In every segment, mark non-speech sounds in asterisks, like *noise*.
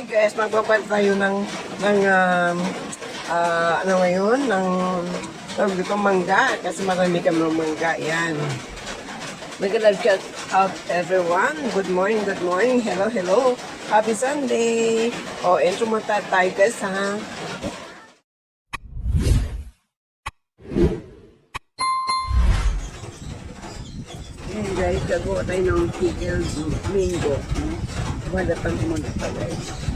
Hi guys, magpapan tayo ng, ng um, ah, ano ngayon, ng tawag dito, mangga. Kasi marami kami ng mangga. Yan. Magandang shout out everyone. Good morning, good morning. Hello, hello. Happy Sunday. O, intro mo ta- tayo guys ha. Ayan guys, gagawa tayo ng pickled mango. Wala pang muna pa guys.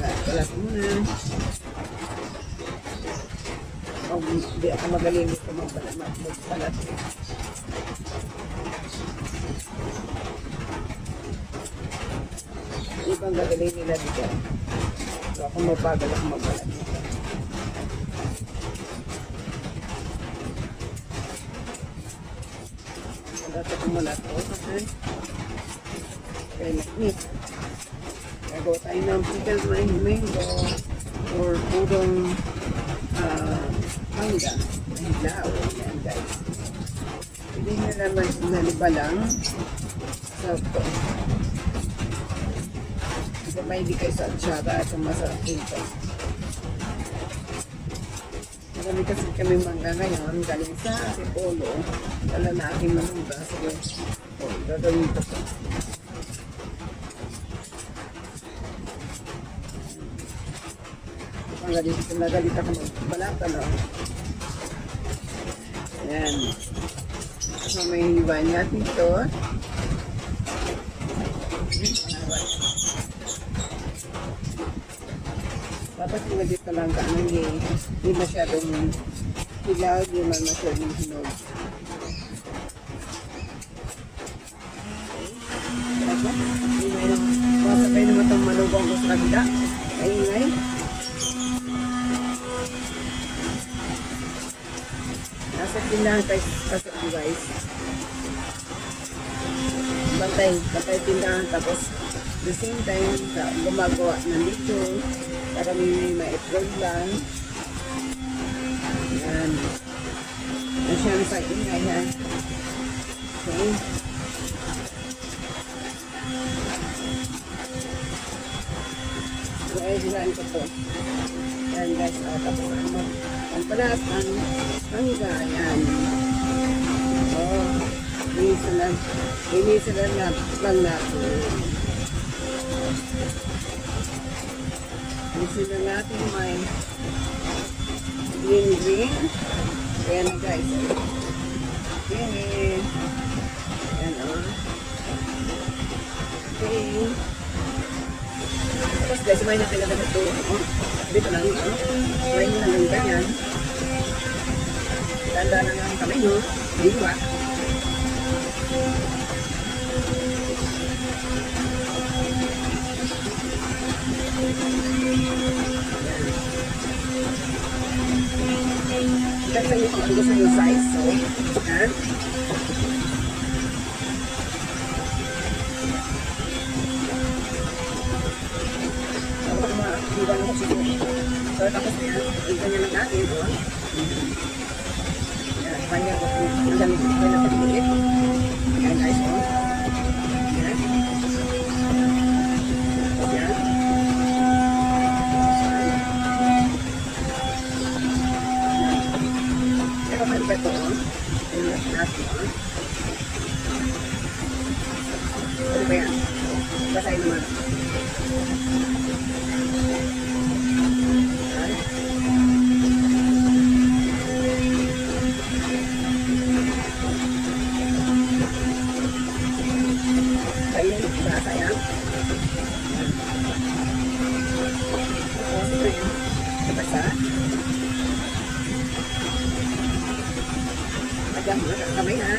Kalat muna. Oh, hindi ako magaling ito magbalat. magbalat. Ibang gagaling nila dito. So ako mabagal ako magbalat. Dapat ko muna ito kasi kaya nakit. Gagawa tayo ng pickled mango or purong uh, mangga. Hilaw. Yan guys. Hindi nyo naman naliba lang. So, ito. Ito may hindi kayo sa. Ito masarap dito. Marami kasi kami mangga ngayon. Galing sa Sipolo. Wala na aking manungga. So, oh, gagawin ko to. Magalit, nagalit ako magbalata, no? Ayan. So, may hiwa niya dito. Dapat yung dito lang ka, ano, hindi, hindi masyadong hilaw, hindi man masyadong hinog. Dapat, ingay na, masakay naman itong malubong ko sa kabila. Nasa tindahan tayo pasok guys. Bantay, bantay tindahan tapos the same time gumagawa ng dito para may ma-upload lang. Yan. Nasyang sa ingay ha. Okay. Guys, ilan ko to. Yan guys, tapos ano, ang palat, ang hangga, yan. Oh, linisan lang, linisan lang, na, lang natin. Linisan lang natin may green green. Ayan guys. Okay. Ayan oh. Okay. Tapos guys, may natin na ito. Oh. Dito lang ito. May na lang ganyan. Tanda na lang kami, no? Dito ah. Kasi yung kung gusto yung size, so, yan. Maiwan mo siguro. So, tapos na yan, ganyan lang natin, oh. Yan, kanya ko kung ilan ko na pagpilit. Yan, guys, oh. Yan. Yan. Pero may ito, oh. Yan, natin, oh. Ano ba yan? Basahin naman. Ayun, Agam mo na kamay ha.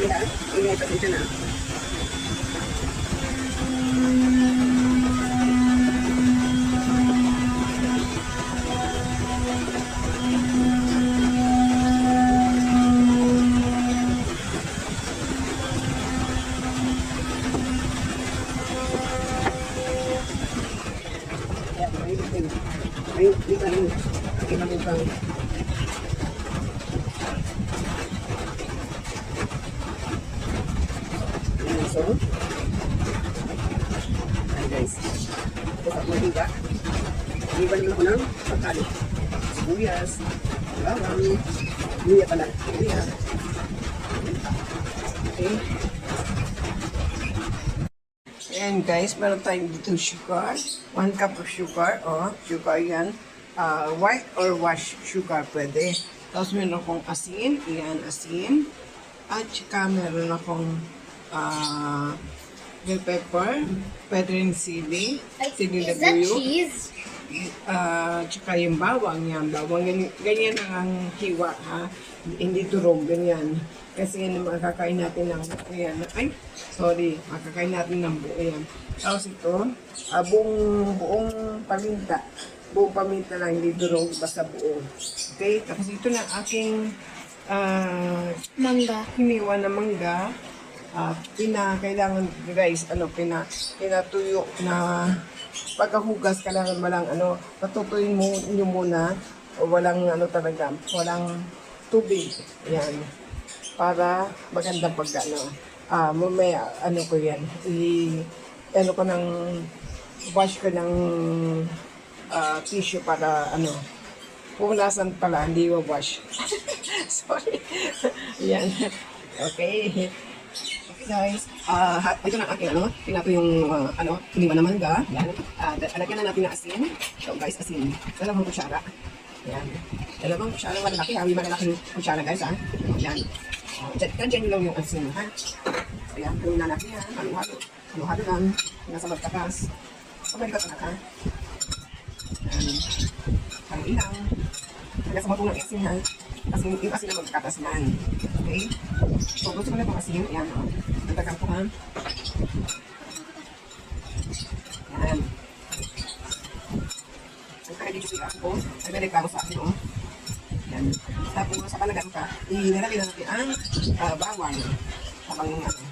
Iya, ingay pa dito na. Ayan, so. Ayan guys. Ito sa mga higa. Iban mo ko ng pagkali. Sibuyas. Bawang. Luya pala. Luya. Okay. Ayan guys, meron tayong dito sugar. One cup of sugar. O, sugar yan. Ah, white or wash sugar pwede. Tapos meron akong asin. Ayan, asin. At saka meron akong ah, bell pepper. Pwede rin sili. Sili na Is that buyo. cheese? Ah, tsaka yung bawang yan. Bawang yan. Ganyan ang ang hiwa, ha? Hindi turog, ganyan. Kasi yan ang makakain natin ng, ayan. Ay, sorry. Makakain natin ng buo yan. Tapos ito, ah, buong, buong paminta. Buong paminta lang, hindi durog, basta buo. Okay? Tapos ito na aking ah, Manga. hiniwa na mangga. Ah, pina, kailangan guys, ano, pina, pinatuyo na pagkahugas, kailangan walang ano, patutuyin mo nyo muna o walang ano talaga, walang tubig. Yan. Para magandang pag ano. Ah, mamaya, ano ko yan, i, ano ko ng, wash ko ng ah, tissue para ano, punasan pala, hindi wash. *laughs* Sorry. *laughs* Yan. Okay. Guys, ah ha- ito na aking ano, pinato yung ah, ano, iniwan na mangga. Yan. Ah, uh, alagyan na natin ng asin. So guys, asin. Dalawang kutsara. Yan. Dalawang kutsara malalaki ha, may malalaking kutsara guys ha. Yan. Uh, dyan, dyan lang yung asin ha. So yan, na natin yan. Halo-halo. Halo-halo lang. Nasa magtakas. Pabalik ka ha. Yan. Haluin lang. Hanggang sa matulong asin ha. Kasi yung asin na magkatas yan. Okay? So, gusto ko na itong asin. Yan, o. Ko ha. Yan. Ang dito siya ako. Nagdalik ako sa akin, o. Yan. Tapos, sa palagan ka, ilalagay na natin ang ah, bawang. Habang, ano,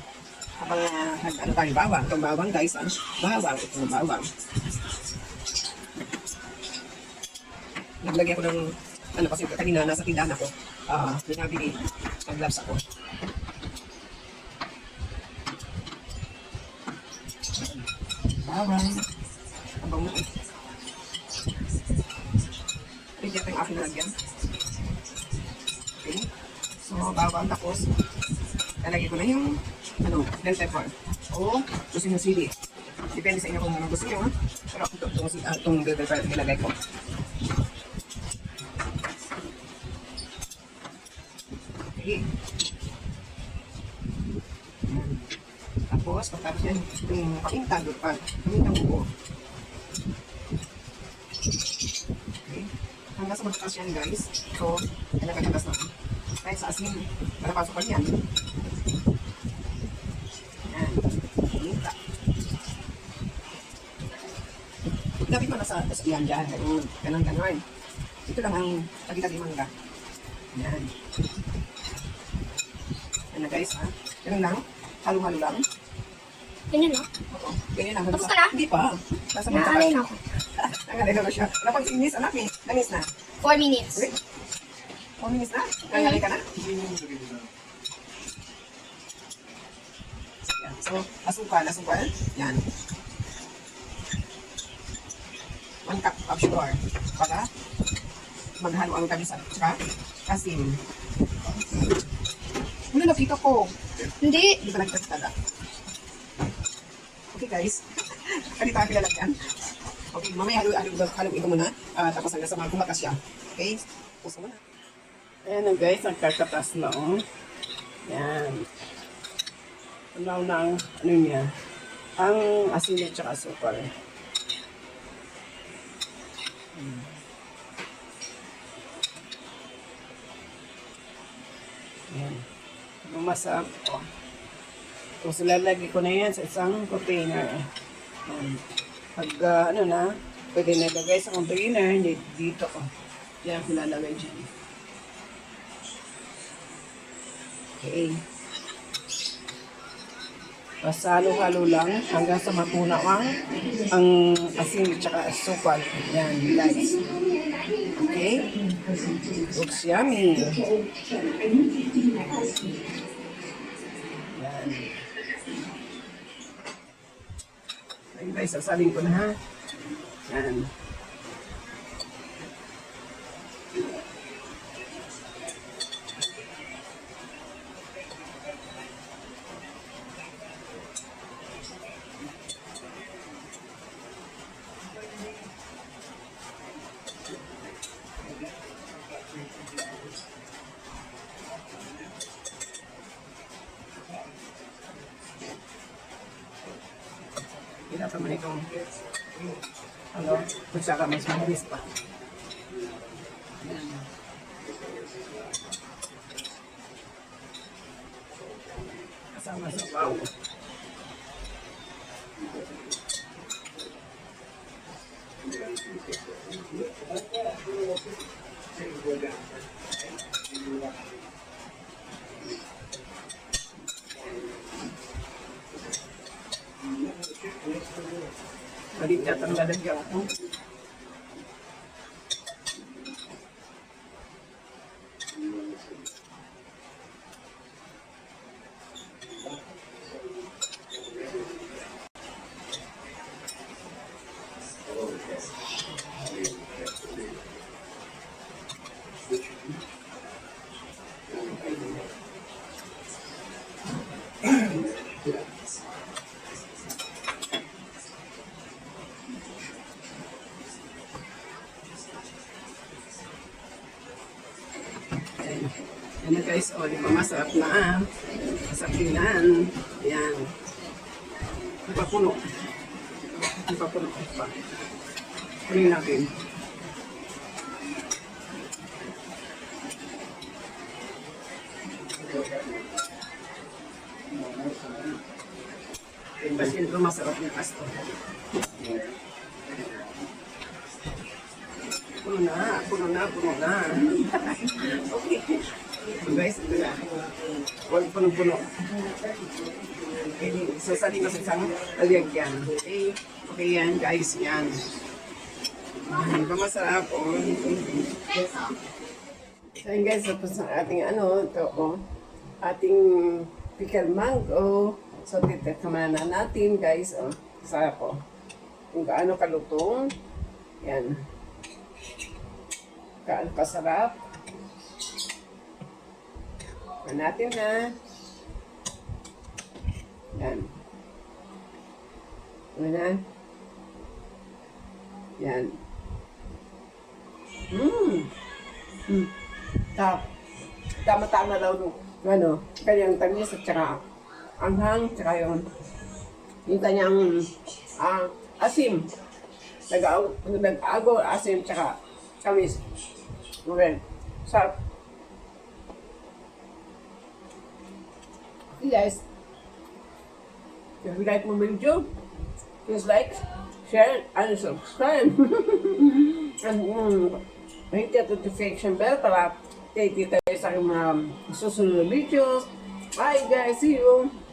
habang uh, ano tayo, bawang. Itong bawang, guys, ah. Bawang. Itong bawang. Naglagay ako ng, ano kasi kanina nasa tindahan ako, ah, uh, pinabili, nag-gloves ako. Bawang. Abang mo eh. Pwede ito yung aking lagyan. Okay. So, bawang tapos, lalagay ko na yung, ano, bell pepper. O, gusto nyo sili. Depende sa inyo kung ano gusto nyo? Pero itong, uh, itong bell pepper nilagay ko. Okay. Yan. Tapos, pagkatapos yan, yung pakinta, doon pa, pamintang buo. Okay. Hanggang sa magtatas yan, guys. So, kailangan katas na. Kahit sa asin, malapasok pa yan. Yan. Pakinta. Dapat ko nasa sa yan dyan. Ganun, ganun, ganun. Ito lang ang tagi-tagi mangga. Yan. Yan na guys, ha? Ganun lang. Halo-halo lang. Ganyan, no? Oo. Ganyan lang. Tapos ka na? Hindi pa. Nasa mga Naalay na ako. *laughs* Nangalay na siya. Napag inis, anak eh. Nanis na. Four minutes. Uy. Four minutes na? Nangalay ka na? So, asukal, asukal. Yan. One cup of sugar. Para maghalo ang kabisa. Tsaka asin. Ano nakita ko? Hindi. Hindi pa nagtatada. Okay guys. Kanita ang lalagyan. Okay, mamaya halo ito muna. Ah, tapos hanggang sa mga kumakas siya. Okay? Puso muna. Ayan na guys, ang kakatas na oh. Yan. Tunaw na ang ano niya. Ang asin at saka asukal. Hmm. Yan. Masarap. Oh. Tapos lalagay ko na yan sa isang container. Um, pag ah, ano na, pwede na ilagay sa container, hindi dito ko. Yan ko lalagay dyan. Okay. Pasalo-halo lang hanggang sa matuna ang, ang asin at saka asukal. Yan, guys. Okay? Looks yummy. Yan. Ayun guys, sasaling ko na ha. Yan. Hindi pa man itong ano, kung mas mabilis pa. Yan. Kasama sa pao. Malit yata ang lalagyan ko. Yan na guys, o, di ba masarap na ah. Masarap din yan. Yan. Di pa. Kunin natin. Kasi ito masarap yung kasto. Puno na, puno na, puno na. *laughs* okay. So guys, ito na. Huwag punong-puno. Okay, sasali ko sa isang aliyagyan. Okay, okay yan guys, yan. Ay, ba masarap? Oh. So yun guys, tapos ang ating ano, ito oh, ating pickle mango. So titikman na natin guys, oh. Sarap oh. Kung gaano kalutong. Yan. Gaano kasarap. Tikman natin ha. Yan. Na? Yan. Mmm. Mm. Tap. Tama-tama daw nung ano, kanyang tamis at saka anghang, tsaka yung yung kanyang ah, asim. Nag-ago, nag-ago asim, tsaka tamis. Okay. Sarap. Guys. If you like my video, please like, share, and subscribe. *laughs* and um, hit the notification bell para update tayo sa aking mga susunod na videos. Bye guys, see you!